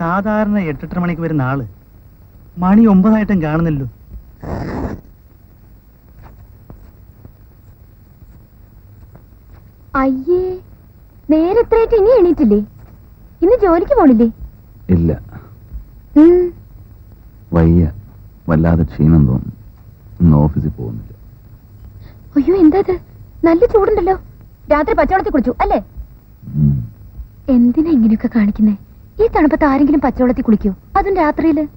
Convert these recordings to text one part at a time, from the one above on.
സാധാരണ എട്ടെട്ടര മണിക്ക് വരുന്ന ആൾ. മണി ഒമ്പതായിട്ടും കാണുന്നില്ലോ അയ്യേ നേരെ എത്രയായിട്ട് ഇനി എണീറ്റില്ലേ? ഇന്ന് ജോലിക്ക് പോണില്ലേ? ഇല്ല. വയ്യ. വല്ലാതെ ക്ഷീണം തോന്നുന്നു ഇന്ന് ഓഫീസിൽ പോകുന്നില്ല. അയ്യോ എന്താ നല്ല ചൂടുണ്ടല്ലോ. രാത്രി പച്ചവെള്ളത്തിൽ കുളിച്ചു അല്ലേ? എന്തിനാ ഇങ്ങനെയൊക്കെ കാണിക്കുന്നേ? ഈ തണുപ്പത്ത് ആരെങ്കിലും പച്ചവെള്ളത്തിൽ കുളിക്കോ. അതും രാത്രിയിൽ.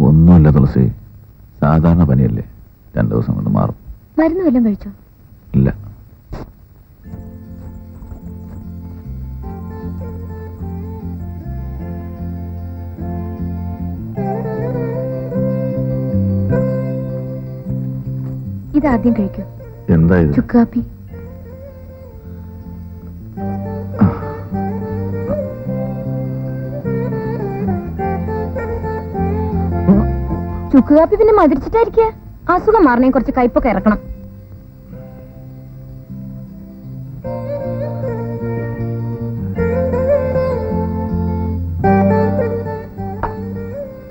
ഒന്നുമല്ല തുളസി. സാധാരണ പനിയല്ലേ? രണ്ടു ദിവസം കൊണ്ട് മാറും. മരുന്ന് വല്ലതും കഴിച്ചോ? ഇല്ല. ഇതാദ്യം കഴിക്കൂ. എന്താ ചുക്കാപ്പി. ചുക്കുകാപ്പി പിന്നെ മതിരിച്ചിട്ടായിരിക്ക അസുഖം മാറണേ കുറച്ച് കയ്പൊക്കെ ഇറക്കണം.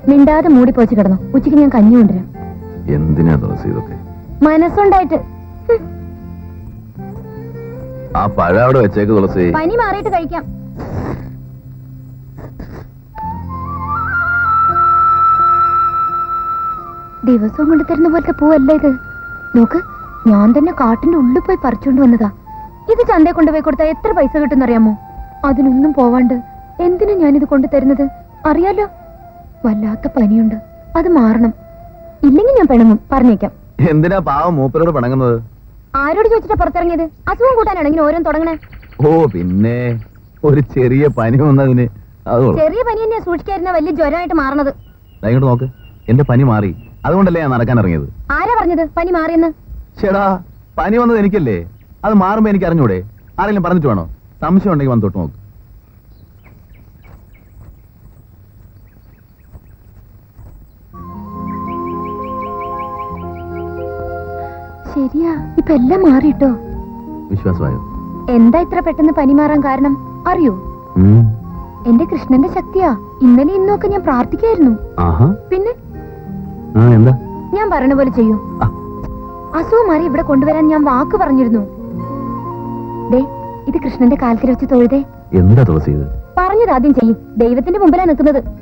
മിണ്ടാതെ മൂടി പോച്ച് കിടന്നു. ഉച്ചയ്ക്ക് ഞാൻ കഞ്ഞി കൊണ്ടുവരാം. എന്തിനാ തുളസി ഇതൊക്കെ? മനസ്സുണ്ടായിട്ട്. ആ പഴം അവിടെ വെച്ചേക്ക് തുളസി. പനി മാറിയിട്ട് കഴിക്കാം. ദിവസവും കൊണ്ട് തരുന്ന പോലത്തെ പൂവല്ല ഇത്? നോക്ക് ഞാൻ തന്നെ കാട്ടിന്റെ ഉള്ളിൽ പോയി പറിച്ചുകൊണ്ട് വന്നതാ. ഇത് ചന്തയെ കൊണ്ടുപോയി കൊടുത്താൽ എത്ര പൈസ കിട്ടുന്നറിയാമോ? അതിനൊന്നും പോവാണ്ട് എന്തിനാ ഞാനിത് കൊണ്ടു തരുന്നത്? അറിയാലോ? വല്ലാത്ത പനിയുണ്ട്. അത് മാറണം. ഇല്ലെങ്കിൽ ഞാൻ പിണങ്ങും. പറഞ്ഞേക്കാം. എന്തിനാ പാവം മൂപ്പരോട് പിണങ്ങുന്നത്? ആരോട് ചോദിച്ചിട്ടാ പുറത്തിറങ്ങിയത്? അസുഖം കൂട്ടാനാണെങ്കിൽ ഓരോ തുടങ്ങണേ? ഓ പിന്നെ ഒരു ചെറിയ പനി വന്നതിന്. ചെറിയ പനി തന്നെ സൂക്ഷിക്കായിരുന്ന വലിയ ജ്വരമായിട്ട് മാറണത്. നോക്ക്. എന്റെ പനി മാറി. അതുകൊണ്ടല്ലേ ഞാൻ നടക്കാൻ ഇറങ്ങിയത്? ആരാ പറഞ്ഞത്? പനി മാറിയെന്ന്? ചേടാ പനി വന്നത് എനിക്കല്ലേ? അത് മാറുമ്പോ എനിക്ക് അറിഞ്ഞൂടെ? ആരെങ്കിലും പറഞ്ഞിട്ട് വേണോ? സംശയം ഉണ്ടെങ്കിൽ വന്ന് തൊട്ട് നോക്ക്. ശരിയാ ഇപ്പൊ എല്ലാം മാറിട്ടോ വിശ്വാസമായോ? എന്താ ഇത്ര പെട്ടെന്ന് പനി മാറാൻ കാരണം? അറിയോ. എന്റെ കൃഷ്ണന്റെ ശക്തിയാ. ഇന്നലെ ഇന്നൊക്കെ ഞാൻ പ്രാർത്ഥിക്കായിരുന്നു. പിന്നെ? എന്താ ഞാൻ പറഞ്ഞ പോലെ ചെയ്യൂ. അസുഖം മാറി ഇവിടെ കൊണ്ടുവരാൻ ഞാൻ വാക്ക് പറഞ്ഞിരുന്നു. ദേ ഇത് കൃഷ്ണന്റെ കാലത്തിൽ വെച്ച് തൊഴുതേ. എന്താ തുളസി പറഞ്ഞത് ആദ്യം ചെയ്യും. ദൈവത്തിന്റെ മുമ്പിലാണ് നിൽക്കുന്നത്.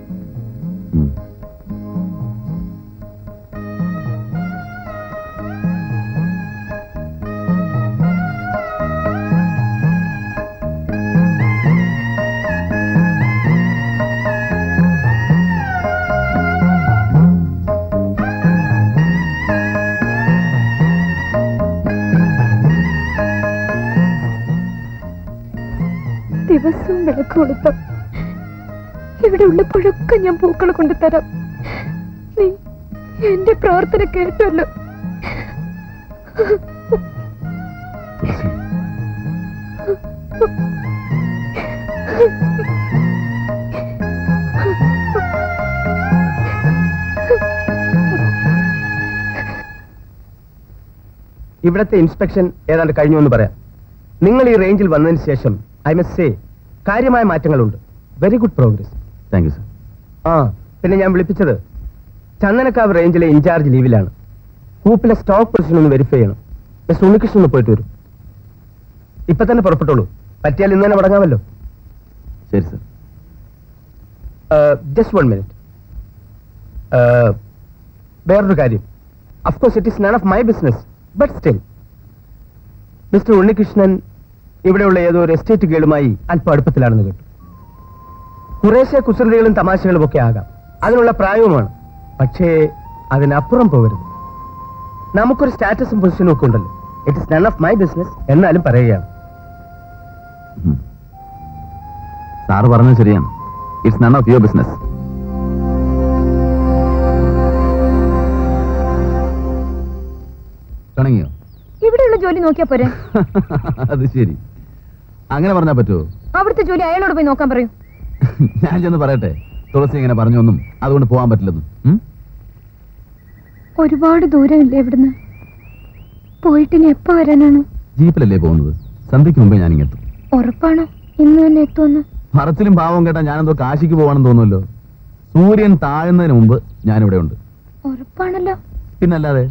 ദിവസവും വിളക്ക് കൊടുത്ത ഇവിടെ ഉള്ളപ്പോഴൊക്കെ ഞാൻ പൂക്കൾ കൊണ്ടുതരാം നീ എന്റെ പ്രാർത്ഥന കേട്ടല്ലോ. ഇവിടത്തെ ഇൻസ്പെക്ഷൻ ഏതാണ്ട് കഴിഞ്ഞു എന്ന് പറയാം. നിങ്ങൾ ഈ റേഞ്ചിൽ വന്നതിന് ശേഷം ഐ മസ്റ്റ് സേ കാര്യമായ മാറ്റങ്ങളുണ്ട്. Very good progress thank you sir ആ പിന്നെ ഞാൻ വിളിപ്പിച്ചത് ചന്ദനക്കാവ് റേഞ്ചിലെ ഇൻചാർജ് ലീവിലാണ്. കൂപ്പിലെ സ്റ്റോക്ക് പൊസിഷൻ ഒന്ന് വെരിഫൈ ചെയ്യണം. മിസ്റ്റർ ഉണ്ണികൃഷ്ണൻ ഒന്ന് പോയിട്ട് വരും. ഇപ്പൊ തന്നെ പുറപ്പെട്ടോളൂ. പറ്റിയാൽ ഇന്ന് തന്നെ മടങ്ങാമല്ലോ. ശരി സർ ജസ്റ്റ് വൺ മിനിറ്റ് വേറൊരു കാര്യം. Of course it is none of my business but still mister Unnikrishnan ഇവിടെയുള്ള ഏതോ ഒരു എസ്റ്റേറ്റ് ഗേളുമായി അല്പം അടുപ്പത്തിലാണെന്ന് കേട്ടു. കുറേശ്ശെ കുസൃതികളും തമാശകളും ഒക്കെ ആകാം. അതിനുള്ള പ്രായവുമാണ്. പക്ഷേ അതിനപ്പുറം പോകരുത്. നമുക്കൊരു സ്റ്റാറ്റസും പൊസിഷനും ഒക്കെ ഉണ്ടല്ലോ. It is none of my business എന്നാലും പറയുകയാണ്. സാർ സാറ് പറഞ്ഞത് ശരിയാണ്. It's none of your business തുടങ്ങിയോ? ഇവിടെയുള്ള ജോലി നോക്കിയാ പോരെ? അത് ശരി. അങ്ങനെ പറഞ്ഞാ പറ്റുമോ അവിടുത്തെ ജോലി അയാളോട് പോയി നോക്കാൻ പറയൂ. ഞാൻ ചെന്ന് പറയട്ടെ. തുളസി ഇങ്ങനെ പറഞ്ഞൊന്നും അതുകൊണ്ട് പോകാൻ പറ്റില്ലെന്നും? ഒരുപാട് ദൂരമില്ലേ ഇവിടുന്ന്? പോയിട്ട് ഇനി എപ്പോ വരാനാണ്? ജീപ്പിലല്ലേ പോകുന്നത്? സന്ധ്യക്ക് മുമ്പേ ഞാൻ ഇങ്ങെത്തും ഉറപ്പാണോ? ഇന്ന് തന്നെ എത്തുമെന്ന്? മറച്ചിലും ഭാവം കേട്ടാ ഞാനെന്തോ കാശിക്ക് പോവാണെന്ന് തോന്നുമല്ലോ. സൂര്യൻ താഴുന്നതിന് മുമ്പ് ഞാനിവിടെ ഉണ്ട്. ഉറപ്പാണല്ലോ. പിന്നല്ലാതെ?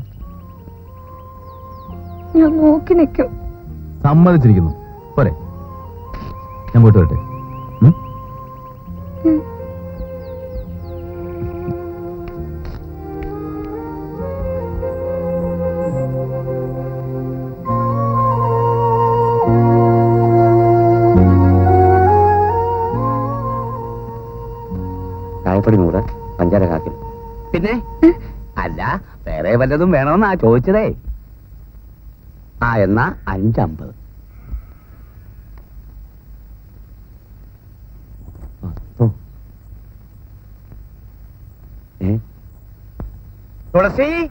ഞാൻ നോക്കി നിൽക്കും. സമ്മതിച്ചിരിക്കുന്നു. പോരെ. ഞാൻ പോയിട്ട് വരട്ടെ. ചായപ്പൊടി നൂറ് പഞ്ചാര കാക്കിൽ. പിന്നെ? അല്ല വേറെ വല്ലതും വേണമെന്നാ ചോദിച്ചതേ. ആ എന്നാ അഞ്ചമ്പത്. തുളസി?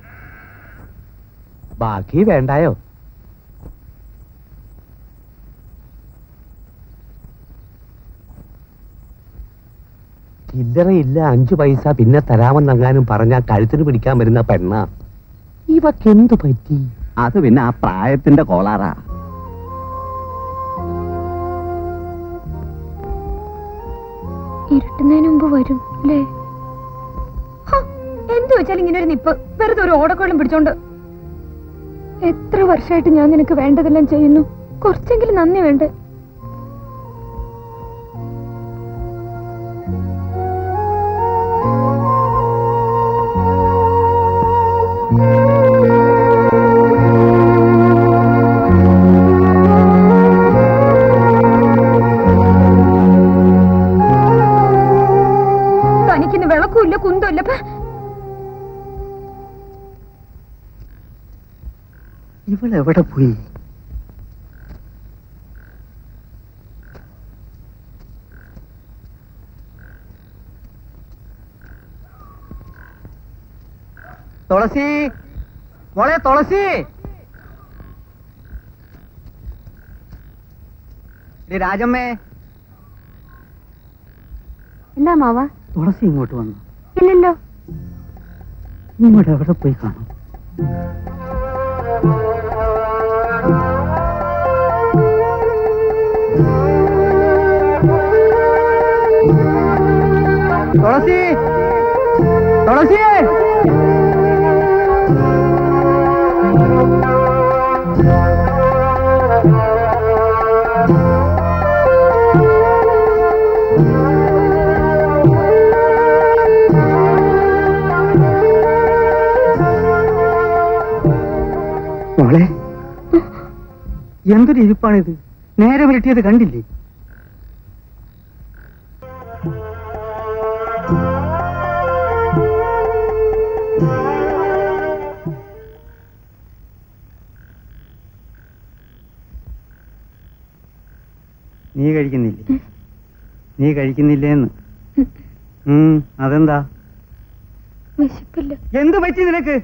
ബാക്കി വേണ്ടായോ? ചില്ലറയില്ല അഞ്ചു പൈസ പിന്നെ തരാമെന്നെങ്ങാനും പറഞ്ഞാൽ കഴുത്തിന് പിടിക്കാൻ വരുന്ന പെണ്ണ. ഇവക്കെന്തു പറ്റി? അത് പിന്നെ ആ പ്രായത്തിന്റെ കോളാറാ. ഇരുട്ടുന്നതിന് മുമ്പ് വരും അല്ലേ? എന്തു വെച്ചാൽ ഇങ്ങനെ ഒരു നിപ്പ്? വെറുതെ ഒരു ഓടക്കോളം പിടിച്ചോണ്ട്. എത്ര വർഷമായിട്ട് ഞാൻ നിനക്ക് വേണ്ടതെല്ലാം ചെയ്യുന്നു? കുറച്ചെങ്കിലും നന്ദി വേണ്ടേ? ഇവളെവിടെ പോയി? തുളസി മോളെ തുളസി. രാജമ്മേ. എന്താ മാവ? തുളസി ഇങ്ങോട്ട് വന്നു. ഇല്ലല്ലോ. ഇങ്ങോട്ട് എവിടെ പോയി കാണും? തുളസി. തുളസി മോളെ എന്തൊരു ഇരിപ്പാണിത്? നേരെ വിരട്ടിയത് കണ്ടില്ലേ? നീ കഴിക്കുന്നില്ലേ? നീ കഴിക്കുന്നില്ലേന്ന്. അതെന്താ? എന്ത് പറ്റി നിനക്ക്?